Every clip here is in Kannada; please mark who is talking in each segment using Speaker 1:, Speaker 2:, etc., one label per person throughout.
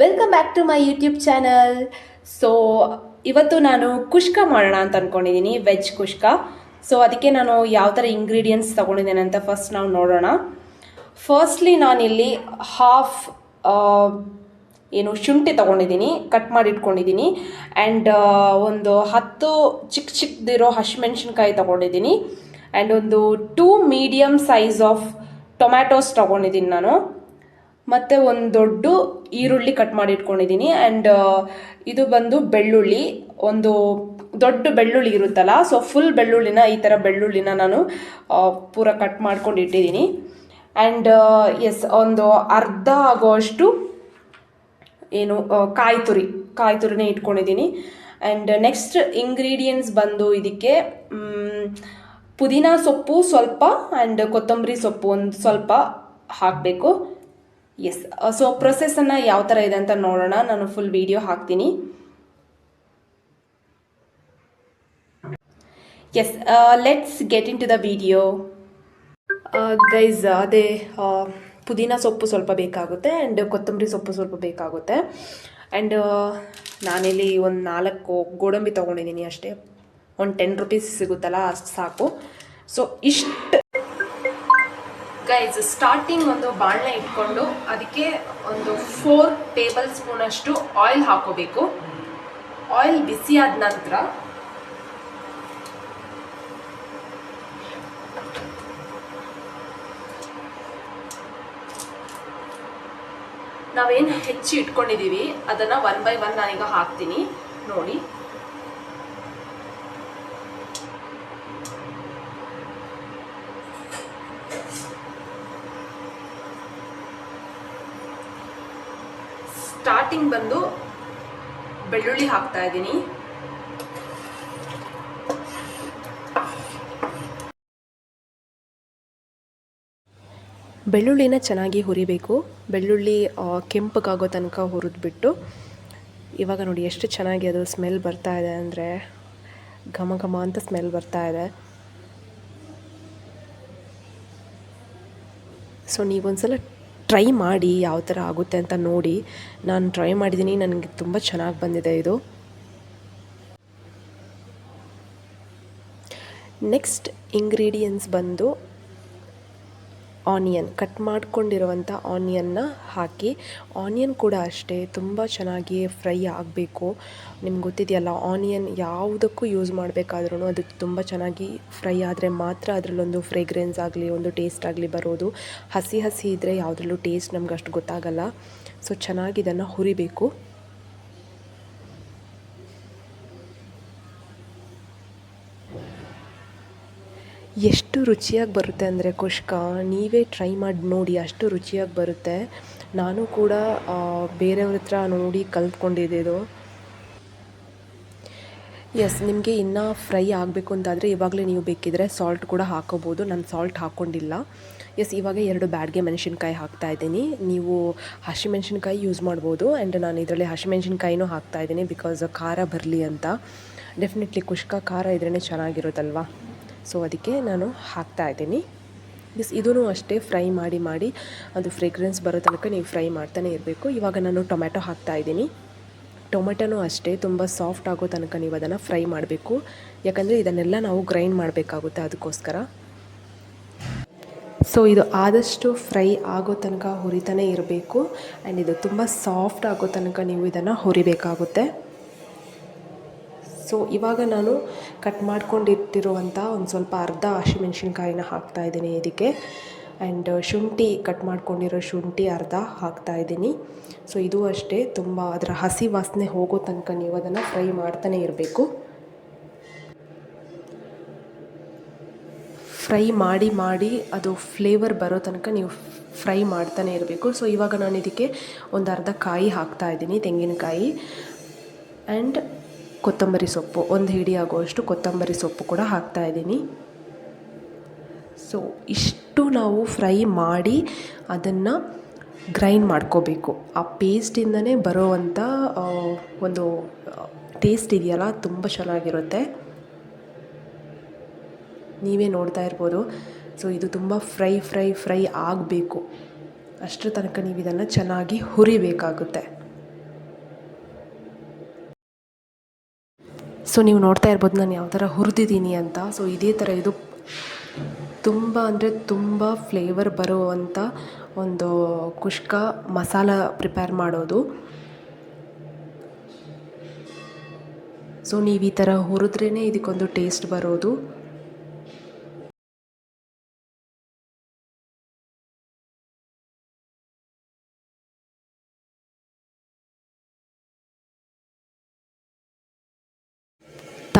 Speaker 1: Welcome back to my YouTube channel so ಇವತ್ತು ನಾನು ಕುಷ್ಕ ಮಾಡೋಣ ಅಂತ ಅಂದ್ಕೊಂಡಿದ್ದೀನಿ ವೆಜ್ ಕುಷ್ಕ. ಸೊ ಅದಕ್ಕೆ ನಾನು ಯಾವ ಥರ ಇಂಗ್ರೀಡಿಯೆಂಟ್ಸ್ ತೊಗೊಂಡಿದ್ದೇನೆ ಅಂತ ಫಸ್ಟ್ ನಾವು ನೋಡೋಣ. ಫಸ್ಟ್ಲಿ ನಾನಿಲ್ಲಿ ಹಾಫ್ ಏನು ಶುಂಠಿ ತೊಗೊಂಡಿದ್ದೀನಿ ಕಟ್ ಮಾಡಿ ಇಟ್ಕೊಂಡಿದ್ದೀನಿ ಆ್ಯಂಡ್ ಒಂದು ಹತ್ತು ಚಿಕ್ಕ ಚಿಕ್ಕದಿರೋ ಹಸಿಮೆಣ್ಸಿನ್ಕಾಯಿ ತೊಗೊಂಡಿದ್ದೀನಿ ಆ್ಯಂಡ್ ಒಂದು two medium size of tomatoes ತೊಗೊಂಡಿದ್ದೀನಿ ನಾನು. ಮತ್ತು ಒಂದು ದೊಡ್ಡ ಈರುಳ್ಳಿ ಕಟ್ ಮಾಡಿ ಇಟ್ಕೊಂಡಿದ್ದೀನಿ. ಆ್ಯಂಡ್ ಇದು ಬಂದು ಬೆಳ್ಳುಳ್ಳಿ. ಒಂದು ದೊಡ್ಡ ಬೆಳ್ಳುಳ್ಳಿ ಇರುತ್ತಲ್ಲ ಸೊ ಫುಲ್ ಬೆಳ್ಳುಳ್ಳಿನ ಈ ಥರ ಬೆಳ್ಳುಳ್ಳಿನ ನಾನು ಪೂರ ಕಟ್ ಮಾಡ್ಕೊಂಡು ಇಟ್ಟಿದ್ದೀನಿ. ಆ್ಯಂಡ್ ಎಸ್ ಒಂದು ಅರ್ಧ ಆಗೋಷ್ಟು ಏನು ಕಾಯಿ ತುರಿ ಕಾಯಿ ತುರಿನೇ ಇಟ್ಕೊಂಡಿದ್ದೀನಿ. ಆ್ಯಂಡ್ ನೆಕ್ಸ್ಟ್ ಇಂಗ್ರೀಡಿಯೆಂಟ್ಸ್ ಬಂದು ಇದಕ್ಕೆ ಪುದೀನ ಸೊಪ್ಪು ಸ್ವಲ್ಪ ಆ್ಯಂಡ್ ಕೊತ್ತಂಬರಿ ಸೊಪ್ಪು ಒಂದು ಸ್ವಲ್ಪ ಹಾಕಬೇಕು. ಎಸ್ ಸೊ ಪ್ರೊಸೆಸನ್ನು ಯಾವ ಥರ ಇದೆ ಅಂತ ನೋಡೋಣ. ನಾನು ಫುಲ್ ವಿಡಿಯೋ ಹಾಕ್ತೀನಿ. Yes let's get into the video guys ಅದೇ ಆ, ಪುದೀನ ಸೊಪ್ಪು ಸ್ವಲ್ಪ ಬೇಕಾಗುತ್ತೆ ಆ್ಯಂಡ್ ಕೊತ್ತಂಬರಿ ಸೊಪ್ಪು ಸ್ವಲ್ಪ ಬೇಕಾಗುತ್ತೆ. ಆ್ಯಂಡ್ ನಾನಿಲ್ಲಿ ಒಂದು ನಾಲ್ಕು ಗೋಡಂಬಿ ತೊಗೊಂಡಿದ್ದೀನಿ ಅಷ್ಟೇ. ಒಂದು ಟೆನ್ ರುಪೀಸ್ ಸಿಗುತ್ತಲ್ಲ ಅಷ್ಟು ಸಾಕು. ಸೊ ಇಷ್ಟು ಗೈಸ್ ಸ್ಟಾರ್ಟಿಂಗ್ ಒಂದು ಬಾಣಲೆ ಇಟ್ಕೊಂಡು ಅದಕ್ಕೆ ಒಂದು ಫೋರ್ ಟೇಬಲ್ ಸ್ಪೂನ್ ಅಷ್ಟು ಆಯಿಲ್ ಹಾಕೋಬೇಕು. ಆಯಿಲ್ ಬಿಸಿ ಆದ ನಂತರ ನಾವೇನು ಹೆಚ್ಚಿ ಇಟ್ಕೊಂಡಿದ್ದೀವಿ ಅದನ್ನು ಒನ್ ಬೈ ಒನ್ ನಾನೀಗ ಹಾಕ್ತೀನಿ. ನೋಡಿ. ಸ್ಟಾರ್ಟಿಂಗ್ ಬಂದು ಬೆಳ್ಳುಳ್ಳಿ ಹಾಕ್ತಾ ಇದ್ದೀನಿ. ಬೆಳ್ಳುಳ್ಳಿನ ಚೆನ್ನಾಗಿ ಹುರಿಬೇಕು. ಬೆಳ್ಳುಳ್ಳಿ ಕೆಂಪಗಾಗೋ ತನಕ ಹುರಿದ್ಬಿಟ್ಟು, ಇವಾಗ ನೋಡಿ ಎಷ್ಟು ಚೆನ್ನಾಗಿ ಅದು ಸ್ಮೆಲ್ ಬರ್ತಾ ಇದೆ ಅಂದರೆ, ಘಮ ಘಮ ಅಂತ ಸ್ಮೆಲ್ ಬರ್ತಾ ಇದೆ. ಸೊ ನೀವೊಂದ್ಸಲ ಟ್ರೈ ಮಾಡಿ ಯಾವ ಥರ ಆಗುತ್ತೆ ಅಂತ ನೋಡಿ ನಾನು ಟ್ರೈ ಮಾಡಿದ್ದೀನಿ, ನನಗೆ ತುಂಬ ಚೆನ್ನಾಗಿ ಬಂದಿದೆ ಇದು. ನೆಕ್ಸ್ಟ್ ಇಂಗ್ರೀಡಿಯೆಂಟ್ಸ್ ಬಂದು ಆನಿಯನ್ ಕಟ್ ಮಾಡ್ಕೊಂಡಿರುವಂಥ ಆನಿಯನ್ನ ಹಾಕಿ ಆನಿಯನ್ ಕೂಡ ಅಷ್ಟೇ ತುಂಬ ಚೆನ್ನಾಗಿ ಫ್ರೈ ಆಗಬೇಕು. ನಿಮ್ಗೆ ಗೊತ್ತಿದೆಯಲ್ಲ ಆನಿಯನ್ ಯಾವುದಕ್ಕೂ ಯೂಸ್ ಮಾಡಬೇಕಾದ್ರೂ ಅದು ತುಂಬ ಚೆನ್ನಾಗಿ ಫ್ರೈ ಆದರೆ ಮಾತ್ರ ಅದರಲ್ಲೊಂದು ಫ್ರೇಗ್ರೆನ್ಸ್ ಆಗಲಿ, ಒಂದು ಟೇಸ್ಟ್ ಆಗಲಿ ಬರೋದು. ಹಸಿ ಹಸಿ ಇದ್ದರೆ ಯಾವುದ್ರಲ್ಲೂ ಟೇಸ್ಟ್ ನಮ್ಗೆ ಅಷ್ಟು ಗೊತ್ತಾಗಲ್ಲ. ಸೊ ಚೆನ್ನಾಗಿ ಇದನ್ನು ಹುರಿಬೇಕು. ಎಷ್ಟು ರುಚಿಯಾಗಿ ಬರುತ್ತೆ ಅಂದರೆ ಕುಷ್ಕ, ನೀವೇ ಟ್ರೈ ಮಾಡಿ ನೋಡಿ ಅಷ್ಟು ರುಚಿಯಾಗಿ ಬರುತ್ತೆ. ನಾನು ಕೂಡ ಬೇರೆಯವ್ರ ಹತ್ರ ನೋಡಿ ಕಲ್ತ್ಕೊಂಡಿದ್ದು ಎಸ್ ನಿಮಗೆ ಇನ್ನೂ ಫ್ರೈ ಆಗಬೇಕು ಅಂತಾದರೆ ಇವಾಗಲೇ ನೀವು ಬೇಕಿದ್ರೆ ಸಾಲ್ಟ್ ಕೂಡ ಹಾಕೋಬೋದು. ನಾನು ಸಾಲ್ಟ್ ಹಾಕ್ಕೊಂಡಿಲ್ಲ ಎಸ್ ಇವಾಗ ಎರಡು ಬ್ಯಾಡ್ಗೆ ಮೆಣಸಿನ್ಕಾಯಿ ಹಾಕ್ತಾ ಇದ್ದೀನಿ. ನೀವು ಹಸಿಮೆಣ್ಸಿನ್ಕಾಯಿ ಯೂಸ್ ಮಾಡ್ಬೋದು ಆ್ಯಂಡ್ ನಾನು ಇದರಲ್ಲಿ ಹಸಿಮೆಣ್ಸಿನ್ಕಾಯಿನೂ ಹಾಕ್ತಾ ಇದ್ದೀನಿ ಬಿಕಾಸ್ ಖಾರ ಬರಲಿ ಅಂತ. ಡೆಫಿನೆಟ್ಲಿ ಕುಷ್ಕ ಖಾರ ಇದ್ರೇ ಚೆನ್ನಾಗಿರುತ್ತಲ್ವಾ? ಸೊ ಅದಕ್ಕೆ ನಾನು ಹಾಕ್ತಾ ಇದ್ದೀನಿ. ಬಿಸ್ ಇದೂ ಅಷ್ಟೇ ಫ್ರೈ ಮಾಡಿ ಮಾಡಿ ಅದು ಫ್ರೇಗ್ರೆನ್ಸ್ ಬರೋ ತನಕ ನೀವು ಫ್ರೈ ಮಾಡ್ತಾನೆ ಇರಬೇಕು. ಇವಾಗ ನಾನು ಟೊಮ್ಯಾಟೊ ಹಾಕ್ತಾ ಇದ್ದೀನಿ. ಟೊಮೆಟೊನೂ ಅಷ್ಟೇ ತುಂಬ ಸಾಫ್ಟ್ ಆಗೋ ತನಕ ನೀವು ಅದನ್ನು ಫ್ರೈ ಮಾಡಬೇಕು. ಯಾಕಂದರೆ ಇದನ್ನೆಲ್ಲ ನಾವು ಗ್ರೈಂಡ್ ಮಾಡಬೇಕಾಗುತ್ತೆ ಅದಕ್ಕೋಸ್ಕರ. ಸೊ ಇದು ಆದಷ್ಟು ಫ್ರೈ ಆಗೋ ತನಕ ಹುರಿತಾನೆ ಇರಬೇಕು. ಆ್ಯಂಡ್ ಇದು ತುಂಬ ಸಾಫ್ಟ್ ಆಗೋ ತನಕ ನೀವು ಇದನ್ನು ಹುರಿಬೇಕಾಗುತ್ತೆ. ಸೊ ಇವಾಗ ನಾನು ಕಟ್ ಮಾಡ್ಕೊಂಡಿಟ್ಟಿರುವಂಥ ಒಂದು ಸ್ವಲ್ಪ ಅರ್ಧ ಹಸಿಮೆಣ್ಸಿನ್ಕಾಯಿನ ಹಾಕ್ತಾ ಇದ್ದೀನಿ ಇದಕ್ಕೆ. ಆ್ಯಂಡ್ ಶುಂಠಿ ಕಟ್ ಮಾಡ್ಕೊಂಡಿರೋ ಶುಂಠಿ ಅರ್ಧ ಹಾಕ್ತಾ ಇದ್ದೀನಿ. ಸೊ ಇದು ಅಷ್ಟೇ. ತುಂಬ ಅದರ ಹಸಿ ವಾಸನೆ ಹೋಗೋ ತನಕ ನೀವು ಅದನ್ನು ಫ್ರೈ ಮಾಡ್ತಾನೆ ಇರಬೇಕು. ಫ್ರೈ ಮಾಡಿ ಮಾಡಿ ಅದು ಫ್ಲೇವರ್ ಬರೋ ತನಕ ನೀವು ಫ್ರೈ ಮಾಡ್ತಾನೆ ಇರಬೇಕು. ಸೊ ಇವಾಗ ನಾನು ಇದಕ್ಕೆ ಒಂದು ಅರ್ಧ ಕಾಯಿ ಹಾಕ್ತಾ ಇದ್ದೀನಿ ತೆಂಗಿನಕಾಯಿ. ಆ್ಯಂಡ್ ಕೊತ್ತಂಬರಿ ಸೊಪ್ಪು, ಒಂದು ಹಿಡಿಯಾಗುವಷ್ಟು ಕೊತ್ತಂಬರಿ ಸೊಪ್ಪು ಕೂಡ ಹಾಕ್ತಾ ಇದ್ದೀನಿ. ಸೊ ಇಷ್ಟು ನಾವು ಫ್ರೈ ಮಾಡಿ ಅದನ್ನು ಗ್ರೈಂಡ್ ಮಾಡ್ಕೋಬೇಕು. ಆ ಪೇಸ್ಟಿಂದನೇ ಬರೋವಂಥ ಒಂದು ಟೇಸ್ಟ್ ಇದೆಯಲ್ಲ ತುಂಬ ಚೆನ್ನಾಗಿರುತ್ತೆ. ನೀವೇ ನೋಡ್ತಾ ಇರ್ಬೋದು. ಸೊ ಇದು ತುಂಬ ಫ್ರೈ ಫ್ರೈ ಫ್ರೈ ಆಗಬೇಕು. ಅಷ್ಟರ ತನಕ ನೀವು ಇದನ್ನು ಚೆನ್ನಾಗಿ ಹುರಿಬೇಕಾಗುತ್ತೆ. ಸೊ ನೀವು ನೋಡ್ತಾ ಇರ್ಬೋದು ನಾನು ಯಾವ ಥರ ಹುರಿದಿದ್ದೀನಿ ಅಂತ. ಸೊ ಇದೇ ಥರ ಇದು ತುಂಬ ಅಂದರೆ ತುಂಬ ಫ್ಲೇವರ್ ಬರುವಂಥ ಒಂದು ಕುಷ್ಕ ಮಸಾಲ ಪ್ರಿಪೇರ್ ಮಾಡೋದು. ಸೊ ನೀವು ಈ ಥರ ಹುರಿದ್ರೇ ಇದಕ್ಕೊಂದು ಟೇಸ್ಟ್ ಬರೋದು.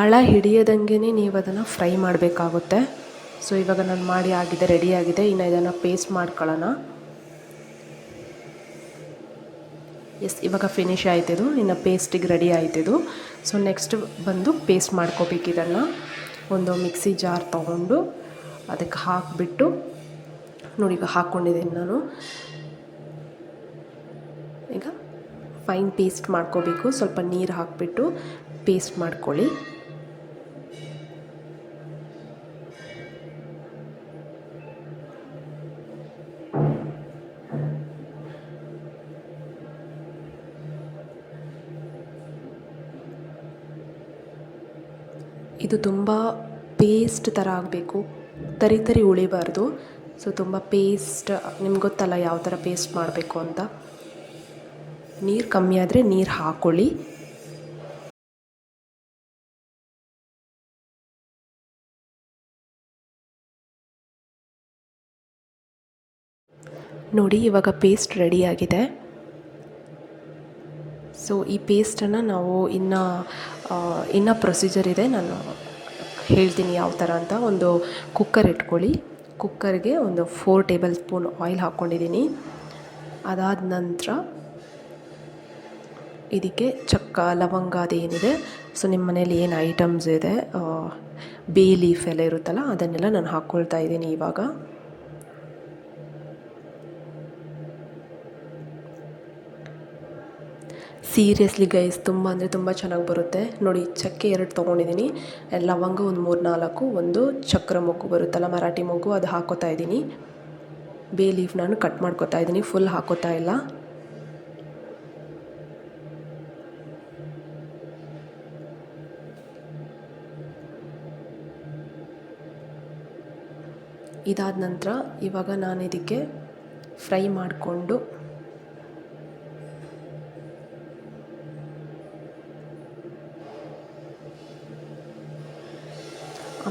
Speaker 1: ತಳ ಹಿಡಿಯದಂಗೆ ನೀವು ಅದನ್ನು ಫ್ರೈ ಮಾಡಬೇಕಾಗುತ್ತೆ. ಸೊ ಇವಾಗ ನಾನು ಮಾಡಿ ಆಗಿದೆ ರೆಡಿ ಆಗಿದೆ. ಇನ್ನು ಇದನ್ನು ಪೇಸ್ಟ್ ಮಾಡ್ಕೊಳ್ಳೋಣ. ಎಸ್ ಇವಾಗ ಫಿನಿಶ್ ಆಯ್ತಿದ್ದು ಇನ್ನು ಪೇಸ್ಟಿಗೆ ರೆಡಿ ಆಯ್ತಿದ್ದು ಸೊ ನೆಕ್ಸ್ಟ್ ಬಂದು ಪೇಸ್ಟ್ ಮಾಡ್ಕೋಬೇಕು ಇದನ್ನು. ಒಂದು ಮಿಕ್ಸಿ ಜಾರ್ ತೊಗೊಂಡು ಅದಕ್ಕೆ ಹಾಕಿಬಿಟ್ಟು, ನೋಡಿ ಈಗ ಹಾಕ್ಕೊಂಡಿದ್ದೀನಿ ನಾನು. ಈಗ ಫೈನ್ ಪೇಸ್ಟ್ ಮಾಡ್ಕೋಬೇಕು. ಸ್ವಲ್ಪ ನೀರು ಹಾಕಿಬಿಟ್ಟು ಪೇಸ್ಟ್ ಮಾಡ್ಕೊಳ್ಳಿ. ಪೇಸ್ಟ್ ಥರ ಆಗಬೇಕು? ತರಿ ತರಿ ಉಳಿಬಾರ್ದು. ಸೊ ತುಂಬ ಪೇಸ್ಟ್ ನಿಮ್ಗೆ ಗೊತ್ತಲ್ಲ ಯಾವ ಥರ ಪೇಸ್ಟ್ ಮಾಡಬೇಕು ಅಂತ. ನೀರು ಕಮ್ಮಿ ಆದರೆ ನೀರು ಹಾಕ್ಕೊಳ್ಳಿ ನೋಡಿ, ಇವಾಗ ಪೇಸ್ಟ್ ರೆಡಿಯಾಗಿದೆ ಸೊ ಈ ಪೇಸ್ಟನ್ನು ನಾವು ಇನ್ನು ಇನ್ನು ಪ್ರೊಸೀಜರ್ ಇದೆ. ನಾನು ಹೇಳ್ತೀನಿ ಯಾವ ಥರ ಅಂತ ಒಂದು ಕುಕ್ಕರ್ ಇಟ್ಕೊಳ್ಳಿ. ಕುಕ್ಕರ್ಗೆ ಒಂದು ಫೋರ್ ಟೇಬಲ್ ಸ್ಪೂನ್ ಆಯಿಲ್ ಹಾಕ್ಕೊಂಡಿದ್ದೀನಿ. ಅದಾದ ನಂತರ ಇದಕ್ಕೆ ಚಕ್ಕ ಲವಂಗ ಅದೇನಿದೆ ಸೊ ನಿಮ್ಮ ಮನೇಲಿ ಏನು ಐಟಮ್ಸ್ ಇದೆ ಬೇ ಲೀಫ್ ಎಲ್ಲ ಇರುತ್ತಲ್ಲ, ಅದನ್ನೆಲ್ಲ ನಾನು ಹಾಕ್ಕೊಳ್ತಾ ಇದ್ದೀನಿ ಇವಾಗ. ಸೀರಿಯಸ್ಲಿ ಗೈಸ್ ತುಂಬ ಅಂದರೆ ತುಂಬ ಚೆನ್ನಾಗಿ ಬರುತ್ತೆ. ನೋಡಿ, ಚಕ್ಕೆ ಎರಡು ತೊಗೊಂಡಿದ್ದೀನಿ. ಲವಂಗ ಒಂದು ಮೂರು ನಾಲ್ಕು, ಒಂದು ಚಕ್ರ ಮೊಗ್ಗು ಬರುತ್ತಲ್ಲ, ಮರಾಠಿ ಮೊಗ್ಗು, ಅದು ಹಾಕೋತಾ ಇದ್ದೀನಿ. ಬೇ ಲೀಫ್ ನಾನು ಕಟ್ ಮಾಡ್ಕೋತಾ ಇದ್ದೀನಿ, ಫುಲ್ ಹಾಕೋತಾ ಇಲ್ಲ. ಇದಾದ ನಂತರ ಇವಾಗ ನಾನು ಇದಕ್ಕೆ ಫ್ರೈ ಮಾಡಿಕೊಂಡು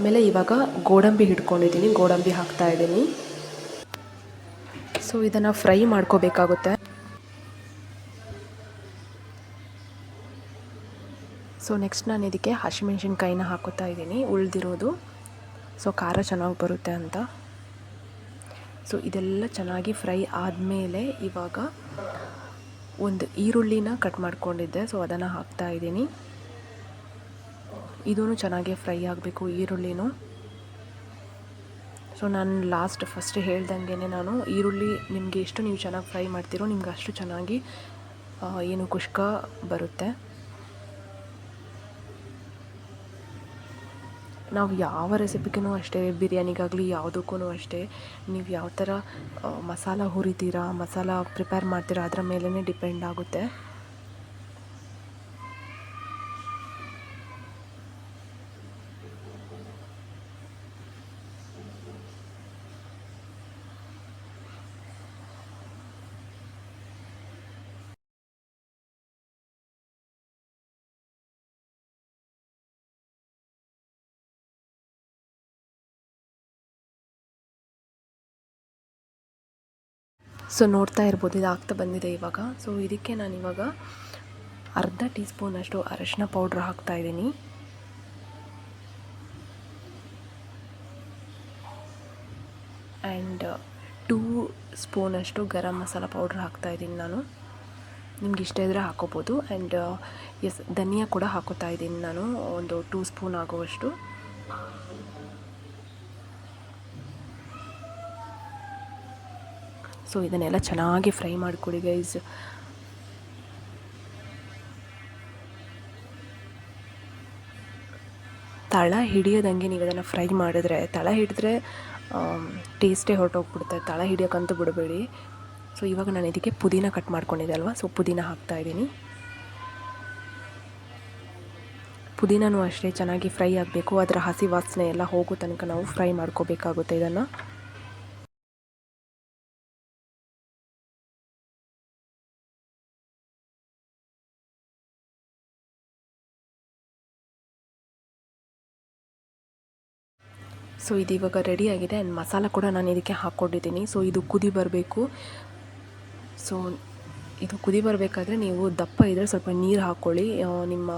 Speaker 1: ಆಮೇಲೆ ಇವಾಗ ಗೋಡಂಬಿ ಹಿಡ್ಕೊಂಡಿದ್ದೀನಿ, ಗೋಡಂಬಿ ಹಾಕ್ತಾ ಇದ್ದೀನಿ. ಸೊ ಇದನ್ನು ಫ್ರೈ ಮಾಡ್ಕೋಬೇಕಾಗುತ್ತೆ. ಸೊ ನೆಕ್ಸ್ಟ್ ನಾನು ಇದಕ್ಕೆ ಹಸಿಮೆಣ್ಸಿನ್ಕಾಯಿನ ಹಾಕೋತಾ ಇದ್ದೀನಿ, ಉಳಿದಿರೋದು. ಸೊ ಖಾರ ಚೆನ್ನಾಗಿ ಬರುತ್ತೆ ಅಂತ. ಸೊ ಇದೆಲ್ಲ ಚೆನ್ನಾಗಿ ಫ್ರೈ ಆದಮೇಲೆ ಇವಾಗ ಒಂದು ಈರುಳ್ಳಿನ ಕಟ್ ಮಾಡ್ಕೊಂಡಿದ್ದೆ ಸೊ ಅದನ್ನು ಹಾಕ್ತಾ ಇದ್ದೀನಿ. ಇದೂ ಚೆನ್ನಾಗಿ ಫ್ರೈ ಆಗಬೇಕು, ಈರುಳ್ಳಿನೂ. ಸೊ ನಾನು ಲಾಸ್ಟ್ ಫಸ್ಟ್ ಹೇಳ್ದಂಗೆ ನಾನು, ಈರುಳ್ಳಿ ನಿಮಗೆ ಎಷ್ಟು ನೀವು ಚೆನ್ನಾಗಿ ಫ್ರೈ ಮಾಡ್ತೀರೋ ನಿಮ್ಗೆ ಅಷ್ಟು ಚೆನ್ನಾಗಿ ಏನು ಕುಷ್ಕ ಬರುತ್ತೆ. ನಾವು ಯಾವ ರೆಸಿಪಿಗೂ ಅಷ್ಟೇ, ಬಿರಿಯಾನಿಗಾಗಲಿ ಯಾವುದಕ್ಕೂ ಅಷ್ಟೇ, ನೀವು ಯಾವ ಥರ ಮಸಾಲ ಹುರಿತೀರಾ, ಮಸಾಲ ಪ್ರಿಪೇರ್ ಮಾಡ್ತೀರಾ, ಅದರ ಮೇಲೇ ಡಿಪೆಂಡ್ ಆಗುತ್ತೆ. ಸೊ ನೋಡ್ತಾ ಇರ್ಬೋದು ಇದು ಆಗ್ತಾ ಬಂದಿದೆ ಇವಾಗ. ಸೊ ಇದಕ್ಕೆ ನಾನು ಇವಾಗ ಅರ್ಧ ಟೀ ಸ್ಪೂನಷ್ಟು ಅರಶಿನ ಪೌಡ್ರ್ ಹಾಕ್ತಾಯಿದ್ದೀನಿ ಆ್ಯಂಡ್ ಟೂ ಸ್ಪೂನಷ್ಟು ಗರಂ ಮಸಾಲ ಪೌಡ್ರ್ ಹಾಕ್ತಾಯಿದ್ದೀನಿ ನಾನು. ನಿಮ್ಗೆ ಇಷ್ಟ ಇದ್ದರೆ ಹಾಕೋಬೋದು. ಆ್ಯಂಡ್ ಎಸ್, ಧನಿಯಾ ಕೂಡ ಹಾಕೋತಾ ಇದ್ದೀನಿ ನಾನು, ಒಂದು ಟೂ ಸ್ಪೂನ್ ಆಗುವಷ್ಟು. ಸೊ ಇದನ್ನೆಲ್ಲ ಚೆನ್ನಾಗಿ ಫ್ರೈ ಮಾಡಿಕೊಡಿ ಗೈಸ್ ತಳ ಹಿಡಿಯೋದಂಗೆ ನೀವು ಅದನ್ನು ಫ್ರೈ ಮಾಡಿದ್ರೆ, ತಳ ಹಿಡಿದ್ರೆ ಟೇಸ್ಟೇ ಹೊರಟೋಗ್ಬಿಡುತ್ತೆ. ತಳ ಹಿಡಿಯೋಕ್ಕಂತೂ ಬಿಡಬೇಡಿ. ಸೊ ಇವಾಗ ನಾನು ಇದಕ್ಕೆ ಪುದೀನ ಕಟ್ ಮಾಡ್ಕೊಂಡಿದ್ದೆ ಅಲ್ವಾ? ಸೊ ಪುದೀನ ಹಾಕ್ತಾಯಿದ್ದೀನಿ ಪುದೀನೂ ಅಷ್ಟೇ ಚೆನ್ನಾಗಿ ಫ್ರೈ ಆಗಬೇಕು. ಅದರ ಹಸಿ ವಾಸನೆ ಎಲ್ಲ ಹೋಗೋ ತನಕ ನಾವು ಫ್ರೈ ಮಾಡ್ಕೋಬೇಕಾಗುತ್ತೆ ಇದನ್ನು. ಸೊ ಇದು ಇವಾಗ ರೆಡಿಯಾಗಿದೆ ಆ್ಯಂಡ್ ಮಸಾಲ ಕೂಡ ನಾನು ಇದಕ್ಕೆ ಹಾಕ್ಕೊಂಡಿದ್ದೀನಿ. ಸೊ ಇದು ಕುದಿ ಬರಬೇಕು. ಸೊ ಇದು ಕುದಿ ಬರಬೇಕಾದ್ರೆ ನೀವು ದಪ್ಪ ಇದ್ದರೆ ಸ್ವಲ್ಪ ನೀರು ಹಾಕ್ಕೊಳ್ಳಿ ನಿಮ್ಮ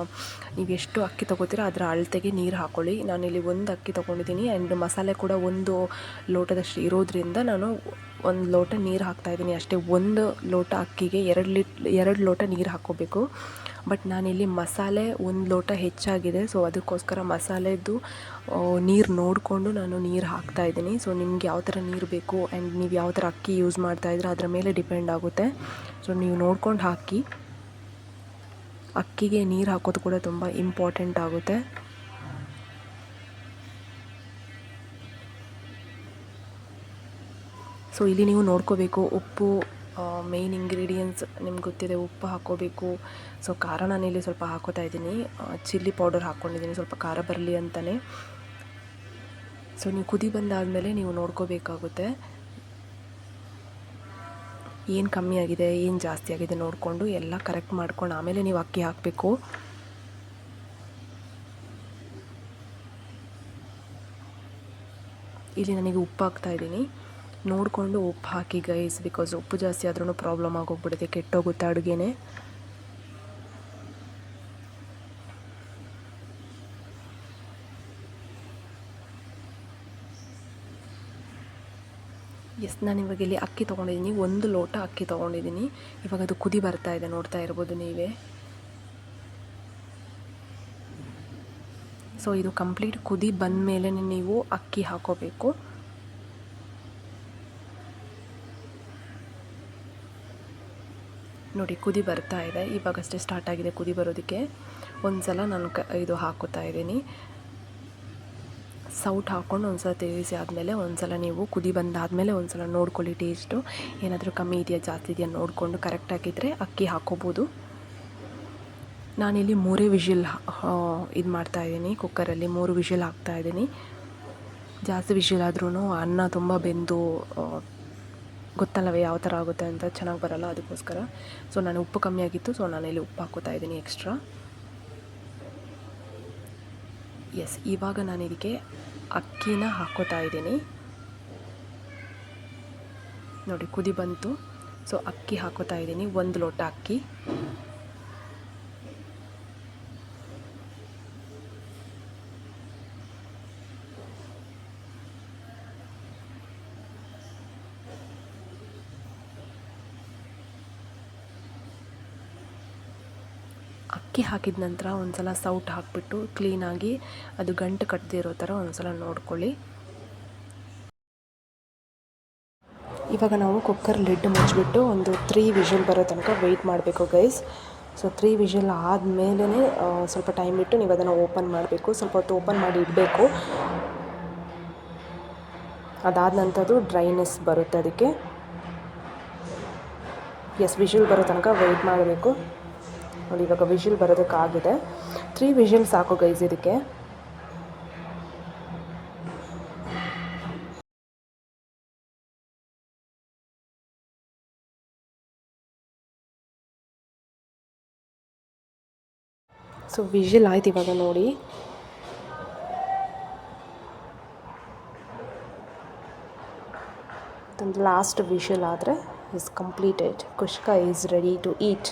Speaker 1: ನೀವು ಎಷ್ಟು ಅಕ್ಕಿ ತೊಗೋತೀರೋ ಅದರ ಅಳತೆಗೆ ನೀರು ಹಾಕ್ಕೊಳ್ಳಿ ನಾನಿಲ್ಲಿ ಒಂದು ಅಕ್ಕಿ ತೊಗೊಂಡಿದ್ದೀನಿ ಆ್ಯಂಡ್ ಮಸಾಲೆ ಕೂಡ ಒಂದು ಲೋಟದಷ್ಟು ಇರೋದ್ರಿಂದ ನಾನು ಒಂದು ಲೋಟ ನೀರು ಹಾಕ್ತಾಯಿದ್ದೀನಿ ಅಷ್ಟೇ ಒಂದು ಲೋಟ ಅಕ್ಕಿಗೆ ಎರಡು ಲಿಟ್, ಎರಡು ಲೋಟ ನೀರು ಹಾಕ್ಕೋಬೇಕು. ಬಟ್ ನಾನಿಲ್ಲಿ ಮಸಾಲೆ ಒಂದು ಲೋಟ ಹೆಚ್ಚಾಗಿದೆ. ಸೊ ಅದಕ್ಕೋಸ್ಕರ ಮಸಾಲೆದು ನೀರು ನೋಡಿಕೊಂಡು ನಾನು ನೀರು ಹಾಕ್ತಾಯಿದ್ದೀನಿ ಸೊ ನಿಮ್ಗೆ ಯಾವ ಥರ ನೀರು ಬೇಕು ಆ್ಯಂಡ್ ನೀವು ಯಾವ ಥರ ಅಕ್ಕಿ ಯೂಸ್ ಮಾಡ್ತಾ ಮಾಡ್ತಾಯಿದ್ರೆ ಅದರ ಮೇಲೆ ಡಿಪೆಂಡ್ ಆಗುತ್ತೆ. ಸೊ ನೀವು ನೋಡ್ಕೊಂಡು ಹಾಕಿ. ಅಕ್ಕಿಗೆ ನೀರು ಹಾಕೋದು ಕೂಡ ತುಂಬ ಇಂಪಾರ್ಟೆಂಟ್ ಆಗುತ್ತೆ. ಸೊ ಇಲ್ಲಿ ನೀವು ನೋಡ್ಕೋಬೇಕು ಉಪ್ಪು ಮೇಯ್ನ್ ಇಂಗ್ರೀಡಿಯೆಂಟ್ಸ್ ನಿಮ್ಗೆ ಗೊತ್ತಿದೆ, ಉಪ್ಪು ಹಾಕೋಬೇಕು ಸೊ ಖಾರ ನಾನಿಲ್ಲಿ ಸ್ವಲ್ಪ ಹಾಕೋತಾ ಇದ್ದೀನಿ. ಚಿಲ್ಲಿ ಪೌಡರ್ ಹಾಕ್ಕೊಂಡಿದ್ದೀನಿ, ಸ್ವಲ್ಪ ಖಾರ ಬರಲಿ ಅಂತಲೇ ಸೊ ನೀವು ಕುದಿ ಬಂದಾದಮೇಲೆ ನೀವು ನೋಡ್ಕೋಬೇಕಾಗುತ್ತೆ. ಏನು ಕಮ್ಮಿ ಆಗಿದೆ, ಏನು ಜಾಸ್ತಿ ಆಗಿದೆ ನೋಡಿಕೊಂಡು ಎಲ್ಲ ಕರೆಕ್ಟ್ ಮಾಡ್ಕೊಂಡು ಆಮೇಲೆ ನೀವು ಅಕ್ಕಿ ಹಾಕಬೇಕು. ಇಲ್ಲಿ ನನಗೆ ಉಪ್ಪು ಹಾಕ್ತಾ ಇದ್ದೀನಿ. ನೋಡಿಕೊಂಡು ಉಪ್ಪು ಹಾಕಿ ಗೈಸ್ ಬಿಕಾಸ್ ಉಪ್ಪು ಜಾಸ್ತಿ ಆದ್ರೂ ಪ್ರಾಬ್ಲಮ್ ಆಗೋಗ್ಬಿಡುತ್ತೆ, ಕೆಟ್ಟೋಗುತ್ತೆ ಅಡುಗೆನೇ. ಎಸ್ ನಾನು ಇವಾಗ ಇಲ್ಲಿ ಅಕ್ಕಿ ತೊಗೊಂಡಿದ್ದೀನಿ ಒಂದು ಲೋಟ ಅಕ್ಕಿ ತೊಗೊಂಡಿದ್ದೀನಿ ಇವಾಗ ಅದು ಕುದಿ ಬರ್ತಾ ಇದೆ, ನೋಡ್ತಾ ಇರ್ಬೋದು ನೀವೇ. ಸೊ ಇದು ಕಂಪ್ಲೀಟ್ ಕುದಿ ಬಂದ ಮೇಲೆ ನೀವು ಅಕ್ಕಿ ಹಾಕೋಬೇಕು. ನೋಡಿ, ಕುದಿ ಬರ್ತಾ ಇದೆ. ಇವಾಗಷ್ಟೇ ಸ್ಟಾರ್ಟ್ ಆಗಿದೆ ಕುದಿ ಬರೋದಕ್ಕೆ. ಒಂದು ಸಲ ನಾನು ಕ ಇದು ಹಾಕೋತಾ ಇದ್ದೀನಿ. ಸೌಟ್ ಹಾಕ್ಕೊಂಡು ಒಂದು ಸಲ ತಿರುಗಿಸಿ ಆದಮೇಲೆ ಒಂದು ಸಲ ನೀವು ಕುದಿ ಬಂದಾದಮೇಲೆ ಒಂದು ಸಲ ನೋಡ್ಕೊಳ್ಳಿ ಟೇಸ್ಟು ಏನಾದರೂ ಕಮ್ಮಿ ಇದೆಯಾ, ಜಾಸ್ತಿ ಇದೆಯಾ ನೋಡಿಕೊಂಡು ಕರೆಕ್ಟಾಗಿದ್ದರೆ ಅಕ್ಕಿ ಹಾಕೋಬೋದು. ನಾನಿಲ್ಲಿ ಮೂರೇ ವಿಷಿಲ್ ಇದು ಮಾಡ್ತಾಯಿದ್ದೀನಿ ಕುಕ್ಕರಲ್ಲಿ ಮೂರು ವಿಶಿಲ್ ಹಾಕ್ತಾ ಇದ್ದೀನಿ. ಜಾಸ್ತಿ ವಿಷಿಲ್ ಆದ್ರೂ ಅನ್ನ ತುಂಬ ಬೆಂದು ಗೊತ್ತಲ್ಲವೇ ಯಾವ ಥರ ಆಗುತ್ತೆ ಅಂತ ಚೆನ್ನಾಗಿ ಬರಲ್ಲ ಅದಕ್ಕೋಸ್ಕರ. ಸೊ ನಾನು ಉಪ್ಪು ಕಮ್ಮಿ ಆಗಿತ್ತು ಸೊ ಇಲ್ಲಿ ಉಪ್ಪು ಹಾಕೋತಾ ಇದ್ದೀನಿ ಎಕ್ಸ್ಟ್ರಾ ಎಸ್ ಇವಾಗ ನಾನು ಇದಕ್ಕೆ ಅಕ್ಕಿನ ಹಾಕೋತಾ ಇದ್ದೀನಿ. ನೋಡಿ, ಕುದಿ ಬಂತು. ಸೊ ಅಕ್ಕಿ ಹಾಕೋತಾ ಇದ್ದೀನಿ, ಒಂದು ಲೋಟ ಅಕ್ಕಿ. ಅಕ್ಕಿ ಹಾಕಿದ ನಂತರ ಒಂದು ಸಲ ಸೌಟ್ ಹಾಕಿಬಿಟ್ಟು ಕ್ಲೀನಾಗಿ ಅದು ಗಂಟು ಕಟ್ಟದೇ ಇರೋ ಥರ ಒಂದ್ಸಲ ನೋಡ್ಕೊಳ್ಳಿ. ಇವಾಗ ನಾವು ಕುಕ್ಕರ್ ಲಿಡ್ ಮುಚ್ಚಿಬಿಟ್ಟು ಒಂದು ತ್ರೀ ವಿಷಲ್ ಬರೋ ತನಕ ವೆಯ್ಟ್ ಮಾಡಬೇಕು ಗೈಸ್ ಸೊ ತ್ರೀ ವಿಷಲ್ ಆದಮೇಲೆ ಸ್ವಲ್ಪ ಟೈಮ್ ಬಿಟ್ಟು ನೀವು ಅದನ್ನು ಓಪನ್ ಮಾಡಬೇಕು. ಸ್ವಲ್ಪ ಹೊತ್ತು ಓಪನ್ ಮಾಡಿ ಇಡಬೇಕು. ಅದಾದ ನಂತರದ್ದು ಡ್ರೈನೆಸ್ ಬರುತ್ತೆ ಅದಕ್ಕೆ. ಎಸ್ ವಿಷಲ್ ಬರೋ ತನಕ ವೆಯ್ಟ್ ಮಾಡಬೇಕು. ನೋಡಿ, ಇವಾಗ ವಿಷಲ್ ಬರೋದಕ್ಕಾಗಿದೆ. ತ್ರೀ ವಿಷಲ್ ಸಾಕು ಗೈಸ್ ಇದಕ್ಕೆ. ಸೊ ವಿಷಲ್ ಆಯ್ತು ಇವಾಗ ನೋಡಿ. ಲಾಸ್ಟ್ ವಿಷಲ್ ಆದರೆ is completed kushka is ready to eat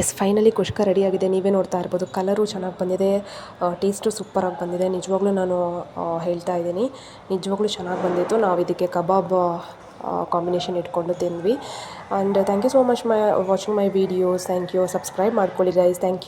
Speaker 1: yes finally kushka ರೆಡಿಯಾಗಿದೆ ನೀವೇ ನೋಡ್ತಾ ಇರ್ಬೋದು. ಕಲರು ಚೆನ್ನಾಗಿ ಬಂದಿದೆ. ಟೇಸ್ಟು ಸೂಪರಾಗಿ ಬಂದಿದೆ. ನಿಜವಾಗ್ಲೂ ನಾನು ಹೇಳ್ತಾ ಇದ್ದೀನಿ. ನಿಜವಾಗ್ಲೂ ಚೆನ್ನಾಗಿ ಬಂದಿತ್ತು. ನಾವು ಇದಕ್ಕೆ ಕಬಾಬ್ ಕಾಂಬಿನೇಷನ್ ಇಟ್ಕೊಂಡು ತಿಂದ್ವಿ. And thank you so much my watching my videos thank you subscribe ಮಾಡ್ಕೊಳ್ಳಿ ಗೈಸ್ ಥ್ಯಾಂಕ್ ಯು